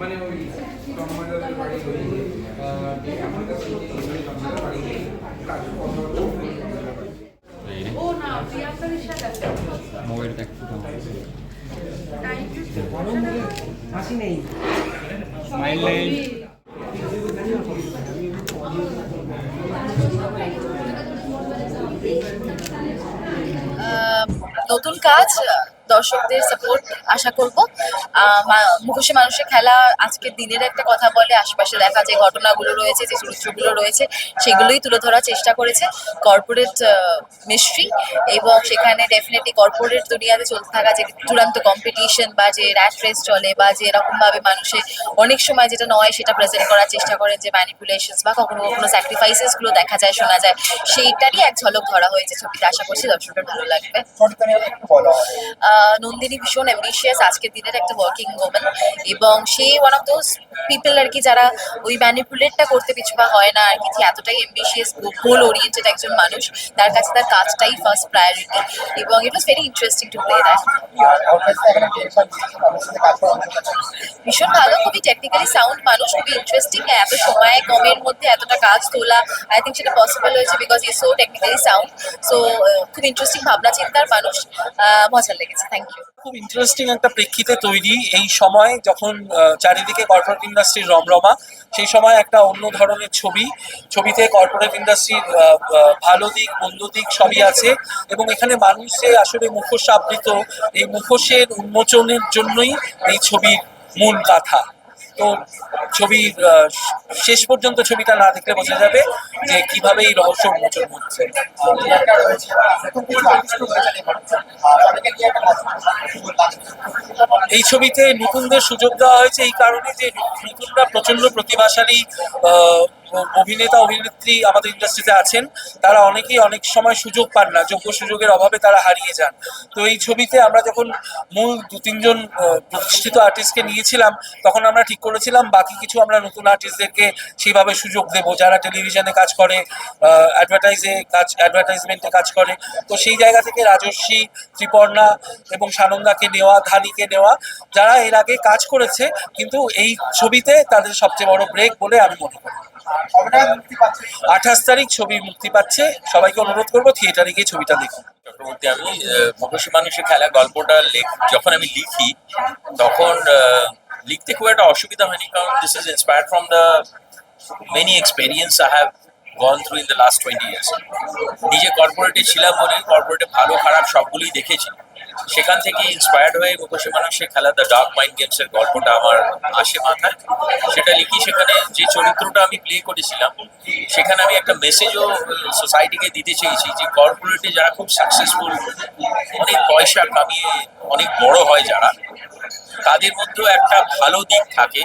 মানে ওই টমাটারের বাড়ি ওই আমার কাছে ওই বাড়ি কাজ ও না প্রিয়াঙ্কার সাথে মোবাইল দেখতে হাসি নেই। স্মাইল নেই নতুন কাজ? দর্শকদের সাপোর্ট আশা করব। মুখোশী মানুষের খেলা আজকের দিনের একটা কথা বলে আশেপাশে দেখা যে ঘটনাগুলো রয়েছে যে চরিত্রগুলো রয়েছে সেগুলোই তুলে ধরার চেষ্টা করেছে কর্পোরেট মিস্ট্রি এবং সেখানে ডেফিনেটলি কর্পোরেট দুনিয়াতে চলতে থাকা যে চূড়ান্ত কম্পিটিশন বা যে র্যাট রেস চলে বা যে এরকমভাবে মানুষের অনেক সময় যেটা নয় সেটা প্রেজেন্ট করার চেষ্টা করেন যে ম্যানিপুলেশনস বা কখনো কখনো স্যাক্রিফাইসেসগুলো দেখা যায় শোনা যায়। সেইটারই এক ঝলক ধরা হয়েছে ছবিতে। আশা করছি দর্শকের ভালো লাগবে। নন্দিনী ভীষণ অ্যাম্বিশিয়াস আজকের দিনের একটা ওয়ার্কিং ওমেন এবং সে ওয়ান অফ দোজ পিপল আর কি যারা ওই ম্যানিপুলেটটা করতে পিছুপা হয় না আর কি এতটাই অ্যাম্বিশিয়াস গোল ওরিয়েন্টেড একজন মানুষ, তার কাছে তার কাজটাই ফার্স্ট প্রায়োরিটি এবং it was very interesting to play that ভীষণ ভালো, খুবই টেকনিক্যালি সাউন্ড মানুষ, খুবই ইন্টারেস্টিং এত সময় কমের মধ্যে এতটা কাজ তোলা আই থিঙ্ক সেটা পসিবল হয়েছে বিকজ ই সো টেকনিক্যালি সাউন্ড সো খুব ইন্টারেস্টিং ভাবনা চিন্তার মানুষ মজা লেগেছে। থ্যাংক ইউ খুব ইন্টারেস্টিং একটা প্রেক্ষিতে তৈরি এই সময় যখন চারিদিকে কর্পোরেট ইন্ডাস্ট্রির রমরমা, সেই সময় একটা অন্য ধরনের ছবি। ছবিতে কর্পোরেট ইন্ডাস্ট্রির ভালো দিক, মন্দ দিক সবই আছে এবং এখানে মানুষ আসলে মুখোশ আবৃত। এই মুখোশের উন্মোচনের জন্যই এই ছবির মূল গাথা। তো ছবি শেষ পর্যন্ত ছবিটা না দেখলে বোঝা যাবে যে কীভাবে এই রহস্য উন্মোচন হচ্ছে। এই ছবিতে নতুনদের সুযোগ দেওয়া হয়েছে এই কারণে যে নতুনরা প্রচণ্ড প্রতিভাশালী অভিনেতা, অভিনেত্রী আমাদের ইন্ডাস্ট্রিতে আছেন, তারা অনেকেই অনেক সময় সুযোগ পান না, যোগ্য সুযোগের অভাবে তারা হারিয়ে যান। তো এই ছবিতে আমরা যখন মূল দু তিনজন প্রতিষ্ঠিত আর্টিস্টকে নিয়েছিলাম, তখন আমরা ঠিক করেছিলাম, বাকি কিছু আমরা নতুন আর্টিস্টদেরকে সেইভাবে সুযোগ দেবো, যারা টেলিভিশনে কাজ করে অ্যাডভার্টাইজে কাজ অ্যাডভার্টাইজমেন্টে কাজ করে। তো সেই জায়গা থেকে রাজস্বী ত্রিপর্ণা এবং সানন্দাকে নেওয়া ধানিকে নেওয়া, যারা এর আগে কাজ করেছে, কিন্তু এই ছবিতে তাদের সবচেয়ে বড় ব্রেক বলে আমি মনে করি। আঠাশ তারিখ ছবি মুক্তি পাচ্ছে। সবাইকে অনুরোধ করব থিয়েটারে গিয়ে ছবিটা দেখুন। চক্রবর্তী, আমি মুখোশী মানুষের খেলা, গল্পটা লেখ, যখন আমি লিখি, তখন লিখতে খুব একটা অসুবিধা হয়নি, কারণ this is inspired from the many experience I have gone through in the last twenty years নিজে কর্পোরেটে ছিলাম বলে কর্পোরেটে ভালো, খারাপ সবগুলোই দেখেছি। সেখান থেকে ইন্সপায়ার্ড হয়ে মুখোশী মানুষের খেলা দ্য ডার্ক মাইন্ড গেমস এর গল্পটা আমার আসে মাথায়। সেটা লিখি সেখানে যে চরিত্রটা আমি প্লে করেছিলাম, সেখানে আমি একটা মেসেজও সোসাইটিকে দিতে চেয়েছি যে কর্পোরেটে যারা খুব সাকসেসফুল অনেক পয়সা কামিয়ে, অনেক বড় হয় যারা তাদের মধ্যেও একটা ভালো দিক থাকে,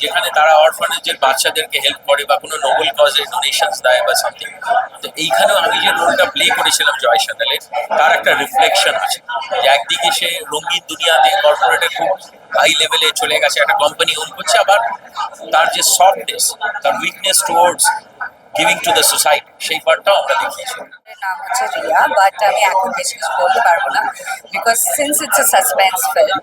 যেখানে তারা অরফানেজের বাচ্চাদেরকে হেল্প করে বা কোনো নোবেল কজে ডোনেশনস দেয় বা সামথিং তো এইখানেও আমি যে রোলটা প্লে করেছিলাম জয় সান্যালের তার একটা রিফ্লেকশন আছে। যে একদিকে সে রঙিন দুনিয়াতে কর্পোরেটে খুব হাই লেভেলে চলে গেছে, একটা কোম্পানি ওন করছে, আবার তার যে সফটনেস তার weakness towards giving to the society সেই পার্টটাও আমরা দেখিয়েছি। নাম হচ্ছে রিয়া বাট আমি এখন বেশি কিছু বলতে পারব না because since it's a suspense film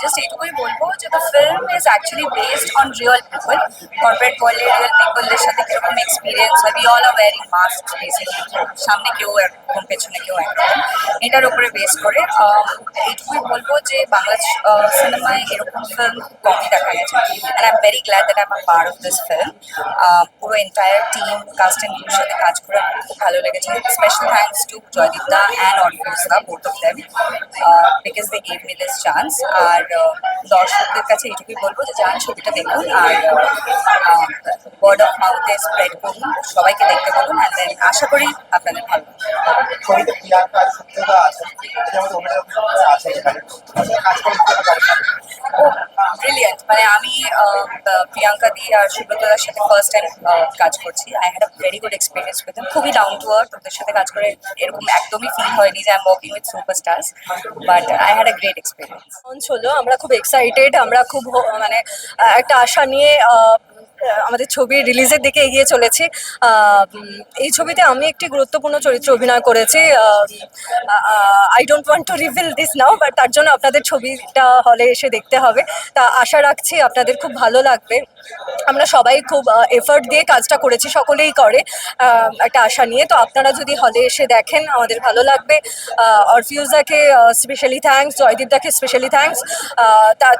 just এইটুকুই বলব যে the film is actually based on real people corporate ওয়ার্ল্ডে রিয়েল পিপলদের সাথে কীরকম এক্সপিরিয়েন্স হয় we all are wearing mask basically সামনে কেউ একরকম পেছনে কেউ একরকম এটার উপরে বেস করে আহ, এইটুকুই বলব যে বাংলা সিনেমায় এরকম ফিল্ম খুব কমই দেখা গেছে। And I am very glad that I am part of this film পুরো এন্টায়ার টিম কাস্ট অ্যান্ড ক্রুর সাথে কাজ করে আমার খুব ভালো লেগেছে স্পেশাল থ্যাঙ্কস টু জয়দীপদা and অর্ফিউসদা both of them because they gave me this chance আর দর্শকদের কাছে এইটুকুই বলব যে যান ছবিটা দেখুন আর ওয়ার্ড অফ মাউথে স্প্রেড করুন, সবাইকে দেখতে বলুন অ্যান্ড দেন আশা করি আপনাদের ভালো কাজ ব্রিলিয়েন্ট মানে আমি প্রিয়াঙ্কা দি আর সুব্রতদার সাথে ফার্স্ট টাইম কাজ করছি। I had a very good experience with খুবই ডাউন টু আর্থ ওদের সাথে কাজ করে এরকম একদমই ফিল হয়নি যে I am working with superstars but I had a great experience launch হলো। আমরা খুব এক্সাইটেড আমরা খুব মানে একটা আশা নিয়ে আহ, আমাদের ছবি রিলিজের দিকে এগিয়ে চলেছি। এই ছবিতে আমি একটি গুরুত্বপূর্ণ চরিত্রে অভিনয় করেছি। I don't want to reveal this now but তার জন্য আপনাদের ছবিটা হলে এসে দেখতে হবে। তা আশা রাখছি আপনাদের খুব ভালো লাগবে। আমরা সবাই খুব এফার্ট দিয়ে কাজটা করেছি, সকলেই করে একটা আশা নিয়ে। তো আপনারা যদি হলে এসে দেখেন, আমাদের ভালো লাগবে। অরফিউজাকে স্পেশালি থ্যাঙ্কস জয়দীপদাকে স্পেশালি থ্যাঙ্কস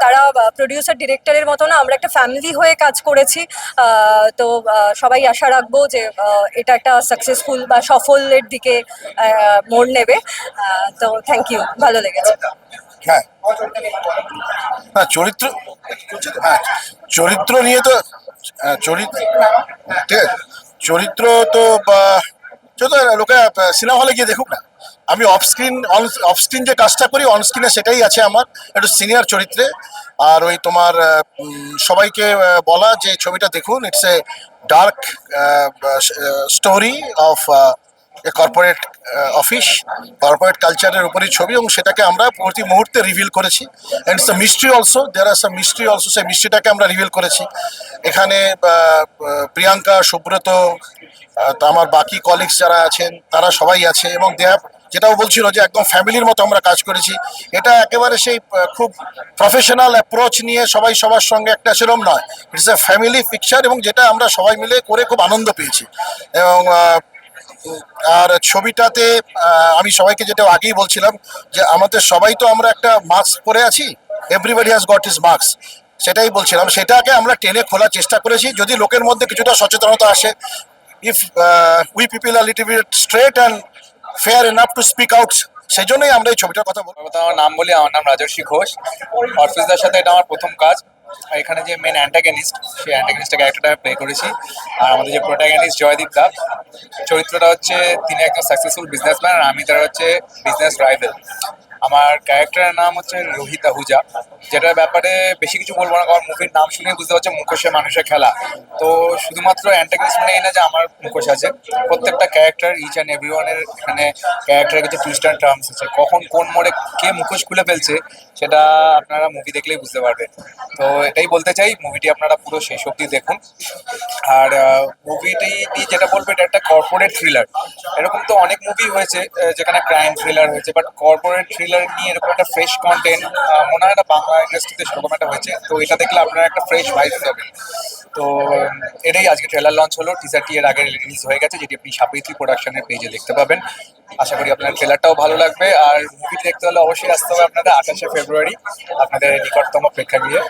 তারা প্রডিউসার ডিরেক্টরের মতো না, আমরা একটা ফ্যামিলি হয়ে কাজ করেছি। তো সবাই আশা রাখব যে এটা একটা সাকসেসফুল বা সফলের দিকে মোড় নেবে। তো থ্যাংক ইউ ভালো লেগেছে। হ্যাঁ। হ্যাঁ চরিত্র হ্যাঁ চরিত্র নিয়ে তো হ্যাঁ, চরিত্র ঠিক চরিত্র তো লোকে সিনেমা হলে গিয়ে দেখুক না। আমি অফ স্ক্রিন অফ স্ক্রিন যে কাজটা করি অন স্ক্রিনে সেটাই আছে আমার, একটু সিনিয়র চরিত্রে। আর ওই তোমার সবাইকে বলা যে ছবিটা দেখুন it's a dark story of corporate office corporate কালচারের উপরই ছবি এবং সেটাকে আমরা প্রতি মুহূর্তে রিভিল করেছি। And it's mystery also there are some mystery also সেই মিস্ট্রিটাকে আমরা রিভিল করেছি। এখানে প্রিয়াঙ্কা, সুব্রত আমার বাকি কলিগস যারা আছেন, তারা সবাই আছে এবং দেয়া যেটাও বলছিল যে একদম ফ্যামিলির মতো আমরা কাজ করেছি। এটা একেবারে সেই খুব প্রফেশনাল অ্যাপ্রোচ নিয়ে সবাই সবার সঙ্গে একটা সেরম নয়। ইটস এ ফ্যামিলি পিকচার এবং যেটা আমরা সবাই মিলে করে খুব আনন্দ পেয়েছি। এবং আর ছবিটাতে আমি সবাইকে যেটা আগেই বলছিলাম যে আমাদের সবাই তো আমরা একটা মাস্ক পরে আছি। Everybody has got is mask সেটাই বলছিলাম। সেটাকে আমরা টেনে খোলার চেষ্টা করেছি। যদি লোকের মধ্যে কিছুটা সচেতনতা আসে if we people are little straight and fair enough to speak out সেই জন্যই আমরা এই ছবিটার কথা বলব। আমার নাম বলি, আমার নাম রাজর্ষি ঘোষ। অর্ফিসদার সাথে এটা আমার প্রথম কাজ। এখানে যে মেন অ্যান্টাগনিস্ট সেই অ্যান্টাগনিস্টের ক্যারেক্টারটা প্লে করেছি। আর আমাদের যে প্রোটাগনিস্ট জয়দীপ দাস, চরিত্রটা হচ্ছে তিনি একজন সাকসেসফুল বিজনেসম্যান আর আমি তারা হচ্ছে বিজনেস রাইভেল আমার ক্যারেক্টারের নাম হচ্ছে রোহিত আহুজা, যেটার ব্যাপারে বেশি কিছু বলব না, কারণ মুভির নাম শুনে বুঝতে পারছে মুখোশে মানুষের খেলা। তো শুধুমাত্র অ্যান্টাগনিস্ট মানে এই না যে আমার মুখোশ আছে, প্রত্যেকটা ক্যারেক্টার ইচ অ্যান্ড এভরি ওয়ানের এখানে ক্যারেক্টারের কিছু টুইস্ট অ্যান্ড টার্মস আছে। কখন কোন মোড়ে কে মুখোশ খুলে ফেলছে, সেটা আপনারা মুভি দেখলেই বুঝতে পারবেন। তো এটাই বলতে চাই মুভিটি আপনারা পুরো শেষ অবধি দেখুন। আর মুভিটি যেটা বলব, এটা একটা কর্পোরেট থ্রিলার এরকম তো অনেক মুভি হয়েছে যেখানে ক্রাইম থ্রিলার হয়েছে বাট কর্পোরেট থ্রিলার নিয়ে এরকম একটা ফ্রেশ কন্টেন্ট মনে হয় না বাংলা ইন্ডাস্ট্রিতে সেরকম একটা হয়েছে। তো এটা দেখলে আপনারা একটা ফ্রেশ ভাইব পাবেন। তো এটাই আজকে ট্রেলার লঞ্চ হলো। টিজারটি এর আগে রিলিজ হয়ে গেছে, যেটি আপনি সাপিত্রী প্রোডাকশনের পেজে দেখতে পাবেন। আশা করি আপনার ট্রেলারটাও ভালো লাগবে। আর মুভিটি দেখতে হলে অবশ্যই আসতে হবে আপনাদের আঠাশে ফেব্রুয়ারি আপনাদের নিকটতম প্রেক্ষাগৃহে।